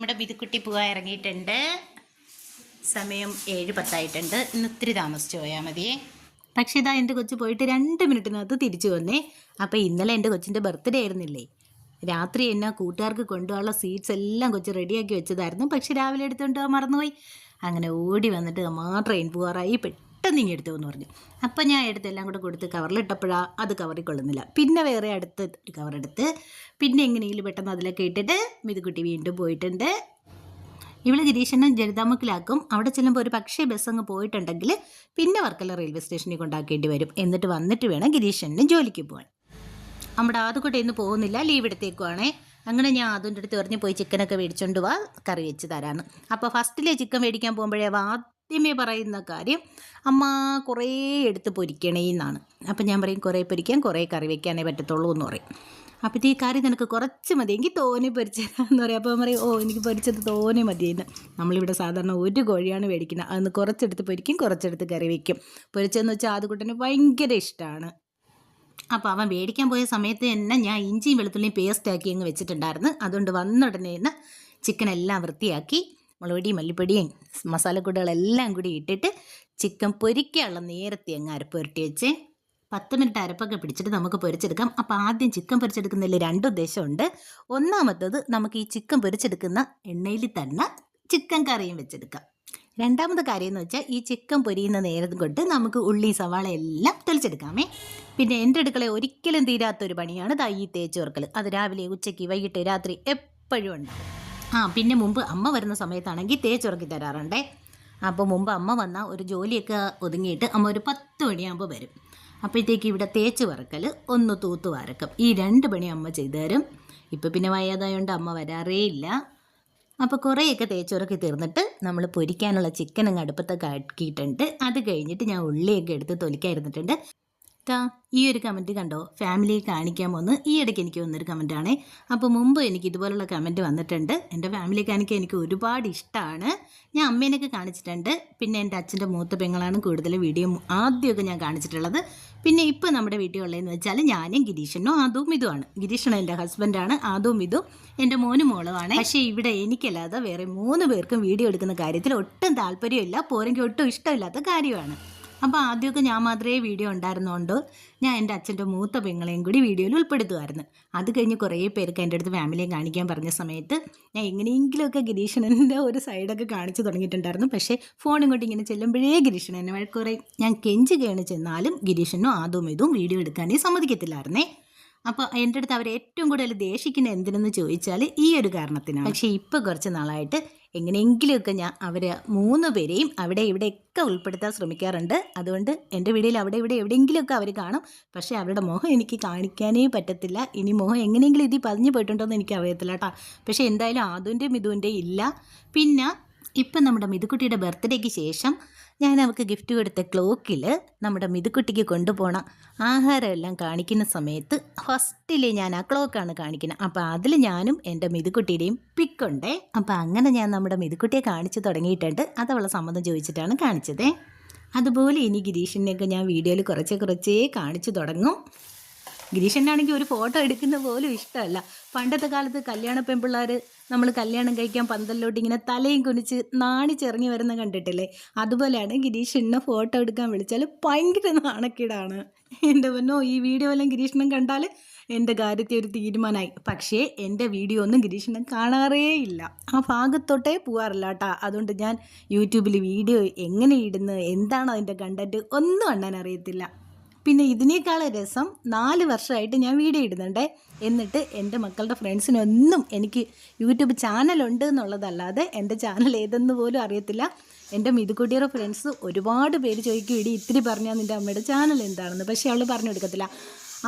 നമ്മുടെ ബിതുക്കുട്ടി പൂവ ഇറങ്ങിയിട്ടുണ്ട്. സമയം ഏഴ് പത്തായിട്ടുണ്ട്. ഇന്ന് ഇത്തിരി താമസിച്ച് പോയാൽ മതിയേ പക്ഷേ ഇതാ എന്റെ കൊച്ചു പോയിട്ട് രണ്ട് മിനിറ്റിനകത്ത് തിരിച്ചു വന്നേ. അപ്പോൾ ഇന്നലെ എന്റെ കൊച്ചിന്റെ ബർത്ത്ഡേ ആയിരുന്നില്ലേ? രാത്രി എന്നാ കൂട്ടുകാർക്ക് കൊണ്ടുപോകാനുള്ള സീറ്റ്സ് എല്ലാം കൊച്ച് റെഡിയാക്കി വെച്ചതായിരുന്നു. പക്ഷെ രാവിലെ എടുത്തുകൊണ്ട് മറന്നുപോയി. അങ്ങനെ ഓടി വന്നിട്ട് അമ്മാ ട്രെയിൻ പോകാറായി പെട്ടെന്ന് ഇങ്ങ് എടുത്തു എന്ന് പറഞ്ഞു. അപ്പം ഞാൻ എടുത്തെല്ലാം കൂടെ കൊടുത്ത് കവറിലിട്ടപ്പോഴാണ് അത് കവറിൽ കൊള്ളുന്നില്ല. പിന്നെ വേറെ അടുത്ത് ഒരു കവറെടുത്ത് പിന്നെ എങ്ങനെയെങ്കിലും പെട്ടെന്ന് അതിലൊക്കെ ഇട്ടിട്ട് മിതുകുട്ടി വീണ്ടും പോയിട്ടുണ്ട്. ഇവിടെ ഗിരീശനെ ജനിതാമുക്കിലാക്കും അവിടെ ചെല്ലുമ്പോൾ ഒരു പക്ഷേ ബസ് അങ്ങ് പോയിട്ടുണ്ടെങ്കിൽ പിന്നെ വർക്കല റെയിൽവേ സ്റ്റേഷനിൽ കൊണ്ടാക്കേണ്ടി വരും. എന്നിട്ട് വന്നിട്ട് വേണം ഗിരീശനെ ജോലിക്ക് പോകാൻ നമ്മുടെ ആദ്യക്കൂടെ ഇന്ന് പോകുന്നില്ല. ലീവ് എടുത്തേക്കുവാണേ. അങ്ങനെ ഞാൻ അതിന്റെ അടുത്ത് പറഞ്ഞ് പോയി ചിക്കനൊക്കെ മേടിച്ചുകൊണ്ട് വാ കറി വെച്ച് തരാമെന്ന് അപ്പോൾ ഫസ്റ്റിലെ ചിക്കൻ മേടിക്കാൻ പോകുമ്പോഴേ അവ ആദ്യമേ പറയുന്ന കാര്യം അമ്മ കുറേ എടുത്ത് പൊരിക്കണേ എന്നാണ്. അപ്പം ഞാൻ പറയും കുറേ പൊരിക്കാൻ കുറേ കറി വയ്ക്കാനേ പറ്റത്തുള്ളൂ എന്ന് പറയും. അപ്പം ഈ കറി നിനക്ക് കുറച്ച് മതി. എങ്കിൽ തോനെ പൊരിച്ചതാന്ന് പറയും. അപ്പോൾ പറയും ഓ എനിക്ക് പൊരിച്ചത് തോനെ മതിയെന്ന്. നമ്മളിവിടെ സാധാരണ ഒരു കോഴിയാണ് മേടിക്കുന്നത് അന്ന് കുറച്ചെടുത്ത് പൊരിക്കും കുറച്ചെടുത്ത് കറി വയ്ക്കും പൊരിച്ചതെന്ന് വെച്ചാൽ ആദ്യക്കുട്ടന് ഭയങ്കര ഇഷ്ടമാണ് അപ്പോൾ അവൻ മേടിക്കാൻ പോയ സമയത്ത് തന്നെ ഞാൻ ഇഞ്ചിയും വെളുത്തുള്ളിയും പേസ്റ്റാക്കി അങ്ങ് വെച്ചിട്ടുണ്ടായിരുന്നു. അതുകൊണ്ട് വന്ന ഉടനെ തന്നെ ചിക്കൻ എല്ലാം വൃത്തിയാക്കി മുളകുപൊടിയും മല്ലിപ്പൊടിയും മസാലക്കൂടുകളെല്ലാം കൂടി ഇട്ടിട്ട് ചിക്കൻ പൊരിക്കാനുള്ള നേരത്തെ അങ്ങ് അരപ്പ് പുരട്ടി വെച്ച് പത്ത് മിനിറ്റ് അരപ്പൊക്കെ പിടിച്ചിട്ട് നമുക്ക് പൊരിച്ചെടുക്കാം. അപ്പോൾ ആദ്യം ചിക്കൻ പൊരിച്ചെടുക്കുന്നതിൽ രണ്ട് ഉദ്ദേശമുണ്ട്. ഒന്നാമത്തത് നമുക്ക് ഈ ചിക്കൻ പൊരിച്ചെടുക്കുന്ന എണ്ണയിൽ തന്നെ ചിക്കൻ കറിയും വെച്ചെടുക്കാം. രണ്ടാമത്തെ കാര്യം എന്ന് വെച്ചാൽ ഈ ചിക്കൻ പൊരിയുന്ന നേരം കൊണ്ട് നമുക്ക് ഉള്ളി സവാള എല്ലാം തൊലിച്ചെടുക്കാമേ പിന്നെ എന്റെ അടുക്കള ഒരിക്കലും തീരാത്തൊരു പണിയാണ് തൈ തേച്ച് ചേർക്കൽ അത് രാവിലെ ഉച്ചയ്ക്ക് വൈകിട്ട് രാത്രി എപ്പോഴും ഉണ്ടാവും. ആ പിന്നെ മുമ്പ് അമ്മ വരുന്ന സമയത്താണെങ്കിൽ തേച്ചുറക്കി തരാറുണ്ടേ. അപ്പോൾ മുമ്പ് അമ്മ വന്ന ഒരു ജോലിയൊക്കെ ഒതുങ്ങിയിട്ട് അമ്മ ഒരു പത്ത് മണിയാകുമ്പോൾ വരും. അപ്പോഴത്തേക്ക് ഇവിടെ തേച്ച് വറക്കൽ ഒന്ന് തൂത്ത് വരക്കും ഈ രണ്ട് പണി അമ്മ ചെയ്തു തരും. ഇപ്പം പിന്നെ വയ്യാതായതുകൊണ്ട് അമ്മ വരാറേ ഇല്ല അപ്പോൾ കുറേയൊക്കെ തേച്ചുറക്കി തീർന്നിട്ട് നമ്മൾ പൊരിക്കാനുള്ള ചിക്കൻ അങ്ങ് അടുപ്പത്തൊക്കെ ആക്കിയിട്ടുണ്ട് അത് കഴിഞ്ഞിട്ട് ഞാൻ ഉള്ളിയൊക്കെ എടുത്ത് തൊലിക്കായിരുന്നിട്ടുണ്ട്. ട്ടാ ഈ ഒരു കമന്റ് കണ്ടോ? ഫാമിലിയെ കാണിക്കാമോന്ന് ഈ ഇടയ്ക്ക് എനിക്ക് വന്നൊരു കമന്റാണേ അപ്പോൾ മുമ്പ് എനിക്ക് ഇതുപോലുള്ള കമന്റ് വന്നിട്ടുണ്ട്. എന്റെ ഫാമിലിയെ കാണിക്കാൻ എനിക്ക് ഒരുപാട് ഇഷ്ടമാണ് ഞാൻ അമ്മേനൊക്കെ കാണിച്ചിട്ടുണ്ട്. പിന്നെ എന്റെ അച്ഛന്റെ മൂത്ത പെങ്ങളാണ് കൂടുതൽ വീഡിയോ ആദ്യമൊക്കെ ഞാൻ കാണിച്ചിട്ടുള്ളത്. പിന്നെ ഇപ്പോൾ നമ്മുടെ വീട്ടിൽ ഉള്ളതെന്ന് വെച്ചാൽ ഞാനും ഗിരീഷനും ആദവും ഇതുമാണ്. ഗിരീഷനും എന്റെ ഹസ്ബൻഡാണ് ആദവും ഇതും. എന്റെ മോനും മോളുമാണ്. പക്ഷേ ഇവിടെ എനിക്കല്ലാതെ വേറെ മൂന്ന് പേർക്കും വീഡിയോ എടുക്കുന്ന കാര്യത്തിൽ ഒട്ടും താല്പര്യമില്ല. പോരെങ്കിൽ ഒട്ടും ഇഷ്ടമില്ലാത്ത കാര്യമാണ്. അപ്പോൾ ആദ്യമൊക്കെ ഞാൻ മാത്രമേ വീഡിയോ ഉണ്ടായിരുന്നുകൊണ്ട് ഞാൻ എന്റെ അച്ഛന്റെ മൂത്ത പെങ്ങളെയും കൂടി വീഡിയോയിൽ ഉൾപ്പെടുത്തുമായിരുന്നു അത് കഴിഞ്ഞ് കുറേ പേർക്ക് എന്റെ അടുത്ത് ഫാമിലിയെ കാണിക്കാൻ പറഞ്ഞ സമയത്ത് ഞാൻ എങ്ങനെയെങ്കിലുമൊക്കെ ഗിരീഷണന്റെ ഒരു സൈഡൊക്കെ കാണിച്ചു തുടങ്ങിയിട്ടുണ്ടായിരുന്നു. പക്ഷേ ഫോൺ ഇങ്ങോട്ട് ഇങ്ങനെ ചെല്ലുമ്പോഴേ ഗിരീഷൻ എന്നെ വഴക്കുറേ ഞാൻ കെഞ്ച് കേണ് ചെന്നാലും ഗിരീഷനും ആദവും ഇതും വീഡിയോ എടുക്കാനേ സമ്മതിക്കത്തില്ലായിരുന്നേ. അപ്പോൾ എന്റെ അടുത്ത് അവർ ഏറ്റവും കൂടുതൽ ദേഷിക്കുന്ന എന്തിനെന്ന് ചോദിച്ചാൽ ഈ ഒരു കാരണത്തിനാണ്. പക്ഷേ ഇപ്പോൾ കുറച്ച് നാളായിട്ട് എങ്ങനെയെങ്കിലുമൊക്കെ ഞാൻ അവരെ മൂന്ന് പേരെയും അവിടെ ഇവിടെയൊക്കെ ഉൾപ്പെടുത്താൻ ശ്രമിക്കാറുണ്ട്. അതുകൊണ്ട് എന്റെ വീഡിയോയിൽ അവിടെ ഇവിടെ എവിടെയെങ്കിലുമൊക്കെ അവർ കാണും. പക്ഷേ അവരുടെ മുഖം എനിക്ക് കാണിക്കാനേ പറ്റത്തില്ല. ഇനി മുഖം എങ്ങനെയെങ്കിലും ഇതിൽ പതിഞ്ഞു പോയിട്ടുണ്ടോ എന്ന് എനിക്ക് അറിയത്തില്ല കേട്ടോ. പക്ഷേ എന്തായാലും ആദുവിന്റെ ഇതുവിന്റെയും ഇല്ല. പിന്നെ ഇപ്പം നമ്മുടെ മിതുക്കുട്ടിയുടെ ബർത്ത്ഡേക്ക് ശേഷം ഞാൻ അവൾക്ക് ഗിഫ്റ്റ് കൊടുത്ത ക്ലോക്കിൽ നമ്മുടെ മിതുക്കുട്ടിക്ക് കൊണ്ടുപോകണം ആഹാരമെല്ലാം കാണിക്കുന്ന സമയത്ത് ഫസ്റ്റിൽ ഞാൻ ആ ക്ലോക്കാണ് കാണിക്കുന്നത് അപ്പോൾ അതിൽ ഞാനും എന്റെ മിതുക്കുട്ടിയുടെയും പിക്കുണ്ടേ അപ്പോൾ അങ്ങനെ ഞാൻ നമ്മുടെ മിതുക്കുട്ടിയെ കാണിച്ചു തുടങ്ങിയിട്ടുണ്ട്. അത് അവളെ സമ്മതം ചോദിച്ചിട്ടാണ് കാണിച്ചതേ. അതുപോലെ ഇനി ഗിരീഷിനെയൊക്കെ ഞാൻ വീഡിയോയിൽ കുറച്ച് കുറച്ചേ കാണിച്ചു തുടങ്ങും. ഗിരീഷനാണെങ്കിൽ ഒരു ഫോട്ടോ എടുക്കുന്ന പോലും ഇഷ്ടമല്ല. പണ്ടത്തെ കാലത്ത് കല്യാണ പെൺപിള്ളേർ നമ്മൾ കല്യാണം കഴിക്കാൻ പന്തലിലോട്ട് ഇങ്ങനെ തലയും കുനിച്ച് നാണിച്ചിറങ്ങി വരുന്ന കണ്ടിട്ടില്ലേ? അതുപോലെയാണ് ഗിരീഷനെ ഫോട്ടോ എടുക്കാൻ വിളിച്ചാൽ ഭയങ്കര നാണക്കേടാണ്. എന്റെ പൊന്നോ ഈ വീഡിയോ എല്ലാം ഗിരീഷണം കണ്ടാൽ എന്റെ കാര്യത്തിൽ ഒരു തീരുമാനമായി. പക്ഷേ എന്റെ വീഡിയോ ഒന്നും ഗിരീഷണം കാണാറേ ഇല്ല. ആ ഭാഗത്തോട്ടേ പോകാറില്ല കേട്ടോ. അതുകൊണ്ട് ഞാൻ യൂട്യൂബിൽ വീഡിയോ എങ്ങനെ ഇടുന്നു എന്താണ് അതിന്റെ കണ്ടന്റ് ഒന്നും അണ്ണൻ അറിയത്തില്ല പിന്നെ ഇതിനേക്കാൾ രസം നാല് വർഷമായിട്ട് ഞാൻ വീഡിയോ ഇടുന്നുണ്ട്. എന്നിട്ട് എന്റെ മക്കളുടെ ഫ്രണ്ട്സിനൊന്നും എനിക്ക് യൂട്യൂബ് ചാനലുണ്ട് എന്നുള്ളതല്ലാതെ എന്റെ ചാനൽ ഏതെന്ന് പോലും അറിയത്തില്ല. എന്റെ മിതുകുട്ടിയുടെ ഫ്രണ്ട്സ് ഒരുപാട് പേര് ചോദിക്കും ഇടി ഇത്തിരി പറഞ്ഞാൽ നിന്റെ അമ്മയുടെ ചാനൽ എന്താണെന്ന്? പക്ഷേ അവൾ പറഞ്ഞു കൊടുക്കത്തില്ല.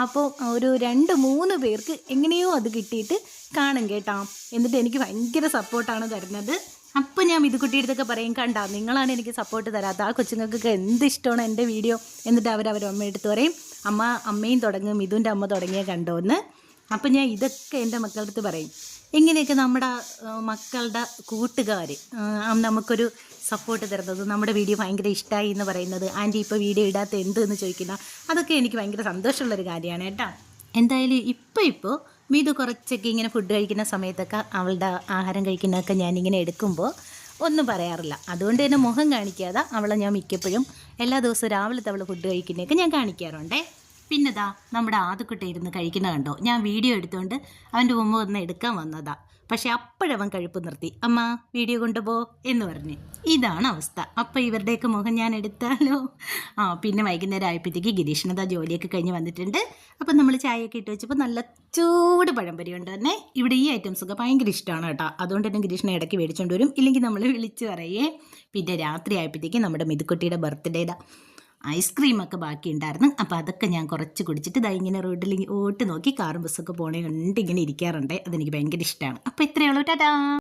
അപ്പോൾ ഒരു രണ്ട് മൂന്ന് പേർക്ക് എങ്ങനെയോ അത് കിട്ടിയിട്ട് കാണും കേട്ടോ. എന്നിട്ട് എനിക്ക് ഭയങ്കര സപ്പോർട്ടാണ് തരുന്നത്. അപ്പം ഞാൻ മിതുക്കുട്ടിയുടെ അടുത്തൊക്കെ പറയും കണ്ട നിങ്ങളാണ് എനിക്ക് സപ്പോർട്ട് തരാത്ത ആ കൊച്ചുങ്ങൾക്കൊക്കെ എന്ത് ഇഷ്ടമാണ് എന്റെ വീഡിയോ എന്നിട്ട് അവർ അവർ അമ്മയെടുത്ത് പറയും അമ്മ അമ്മയും തുടങ്ങും. മിഥുന്റെ അമ്മ തുടങ്ങിയ കണ്ടോന്ന്. അപ്പം ഞാൻ ഇതൊക്കെ എന്റെ മക്കളുടെ അടുത്ത് പറയും. ഇങ്ങനെയൊക്കെ നമ്മുടെ മക്കളുടെ കൂട്ടുകാർ നമുക്കൊരു സപ്പോർട്ട് തരുന്നത് നമ്മുടെ വീഡിയോ ഭയങ്കര ഇഷ്ടമായി എന്ന് പറയുന്നത് ആന്റി ഇപ്പോൾ വീഡിയോ ഇടാത്ത എന്ത്? എന്ന് ചോദിക്കുന്ന അതൊക്കെ എനിക്ക് ഭയങ്കര സന്തോഷമുള്ളൊരു കാര്യമാണ് കേട്ടോ. എന്തായാലും ഇപ്പോൾ ഇപ്പോൾ മീതു കുറച്ചൊക്കെ ഇങ്ങനെ ഫുഡ് കഴിക്കുന്ന സമയത്തൊക്കെ അവളുടെ ആഹാരം കഴിക്കുന്നതൊക്കെ ഞാനിങ്ങനെ എടുക്കുമ്പോൾ ഒന്നും പറയാറില്ല. അതുകൊണ്ട് തന്നെ മുഖം കാണിക്കാതെ അവളെ ഞാൻ മിക്കപ്പോഴും എല്ലാ ദിവസവും രാവിലത്തെ അവൾ ഫുഡ് കഴിക്കുന്നതൊക്കെ ഞാൻ കാണിക്കാറുണ്ടേ. പിന്നെതാ നമ്മുടെ ആദ്യക്കുട്ടി ഇരുന്ന് കഴിക്കുന്ന കണ്ടോ? ഞാൻ വീഡിയോ എടുത്തുകൊണ്ട് അവന്റെ മുമ്പ് ഒന്ന് എടുക്കാൻ വന്നതാ. പക്ഷെ അപ്പോഴവൻ കഴിപ്പ് നിർത്തി. അമ്മ വീഡിയോ കൊണ്ടുപോ എന്ന് പറഞ്ഞ്. ഇതാണ് അവസ്ഥ. അപ്പം ഇവരുടെയൊക്കെ മുഖം ഞാൻ എടുത്താലോ? ആ പിന്നെ വൈകുന്നേരം ആയപ്പോഴത്തേക്ക് ഗിരീഷിനതാ ജോലിയൊക്കെ കഴിഞ്ഞ് വന്നിട്ടുണ്ട്. അപ്പം നമ്മൾ ചായയൊക്കെ ഇട്ട് വെച്ചപ്പോൾ നല്ല ചൂട് പഴംപൊരി ഉണ്ട് തന്നെ ഇവിടെ ഈ ഐറ്റംസ് ഒക്കെ ഭയങ്കര ഇഷ്ടമാണ് കേട്ടോ. അതുകൊണ്ട് തന്നെ ഗിരീഷിനെ ഇടയ്ക്ക് മേടിച്ചുകൊണ്ട് വരും. ഇല്ലെങ്കിൽ നമ്മൾ വിളിച്ച് പറയേ. പിന്നെ രാത്രി ആയപ്പോഴത്തേക്ക് നമ്മുടെ മിതുക്കുട്ടിയുടെ ബർത്ത്ഡേയുടെ ഐസ്ക്രീമൊക്കെ ബാക്കി ഉണ്ടായിരുന്നു അപ്പോൾ അതൊക്കെ ഞാൻ കുറച്ച് കുടിച്ചിട്ട് ഇതാ ഇങ്ങനെ റോഡിൽ ഓട്ട് നോക്കി കാറും ബസ്സൊക്കെ പോണേ കണ്ട് ഇങ്ങനെ ഇരിക്കാറുണ്ട്. അതെനിക്ക് ഭയങ്കര ഇഷ്ടമാണ് അപ്പോൾ ഇത്രയേ ഉള്ളൂ. ടാറ്റാ!